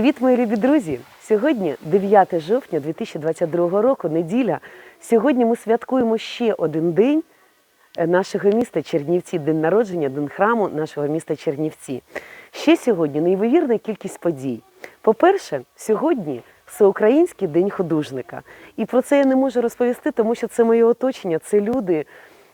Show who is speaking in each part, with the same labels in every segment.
Speaker 1: Привіт, мої любі друзі! Сьогодні 9 жовтня 2022 року, неділя. Сьогодні ми святкуємо ще один день е, нашого міста Чернівці, день народження, день храму нашого міста Чернівці. Ще сьогодні неймовірна кількість подій. По-перше, сьогодні всеукраїнський день художника. І про це я не можу розповісти, тому що це моє оточення, це люди,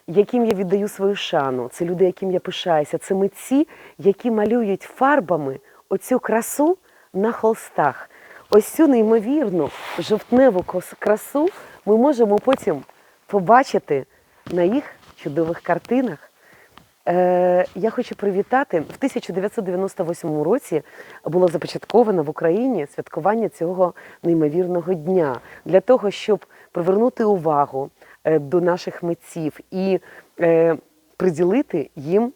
Speaker 1: яким я віддаю свою шану, це люди, яким я пишаюся, це митці, які малюють фарбами оцю красу на холстах. Ось цю неймовірну жовтневу красу ми можемо потім побачити на їх чудових картинах. Е, я хочу привітати. В 1998 році було започатковано в Україні святкування цього неймовірного дня для того, щоб привернути увагу е, до наших митців і е, приділити їм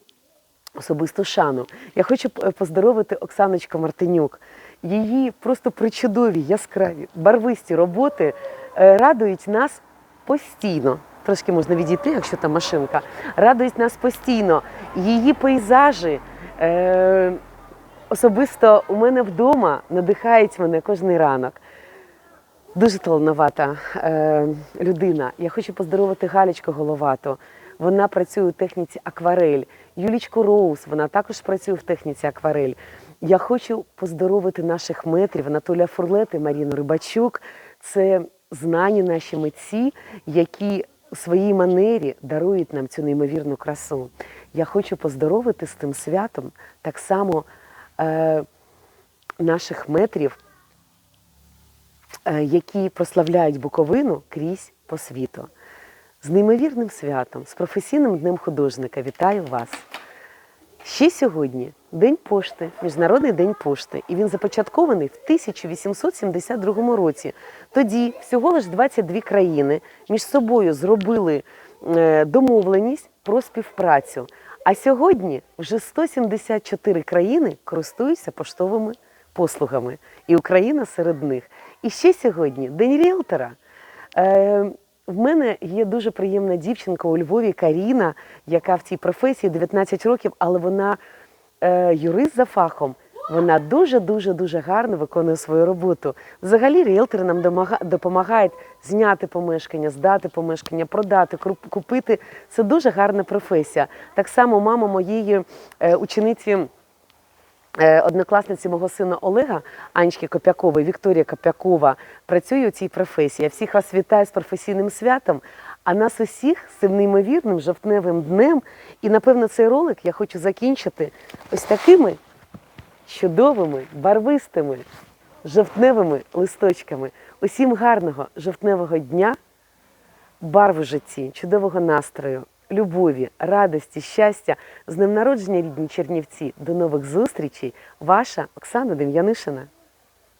Speaker 1: особисту шану. Я хочу поздоровити Оксаночку Мартинюк. Її просто причудові, яскраві, барвисті роботи е, радують нас постійно. Трошки можна відійти, якщо там машинка. Радують нас постійно. Її пейзажі е, особисто у мене вдома надихають мене кожний ранок. Дуже талановита е, людина. Я хочу поздоровити Галічку Головату. Вона працює у техніці акварель. Юлічку Роуз, вона також працює в техніці акварель. Я хочу поздоровити наших метрів Анатолія Фурлети, Маріну Рибачук. Це знані наші митці, які у своїй манері дарують нам цю неймовірну красу. Я хочу поздоровити з тим святом так само е, наших метрів е, які прославляють Буковину крізь по світу. З неймовірним святом, з професійним днем художника вітаю вас. Ще сьогодні День пошти, Міжнародний день пошти, і він започаткований в 1872 році. Тоді всього лиш 22 країни між собою зробили е, домовленість про співпрацю. А сьогодні вже 174 країни користуються поштовими послугами, і Україна серед них. І ще сьогодні День ріелтора. В мене є дуже приємна дівчинка у Львові Каріна, яка в цій професії 19 років, але вона е, юрист за фахом. Вона дуже дуже дуже гарно виконує свою роботу. Взагалі, ріелтори нам допомагають зняти помешкання, здати помешкання, продати, купити. Це дуже гарна професія. Так само мама моєї е, учениці. Е, Однокласниці мого сина Олега Анечки Копякової, Вікторія Копякова працює у цій професії. Я всіх вас вітаю з професійним святом, а нас усіх з цим неймовірним жовтневим днем. І напевно цей ролик я хочу закінчити ось такими чудовими, барвистими, жовтневими листочками. Усім гарного жовтневого дня, барв у житті, чудового настрою, любові, радості, щастя. З ним народження, рідні Чернівці. До нових зустрічей. Ваша Оксана Дем'янишина.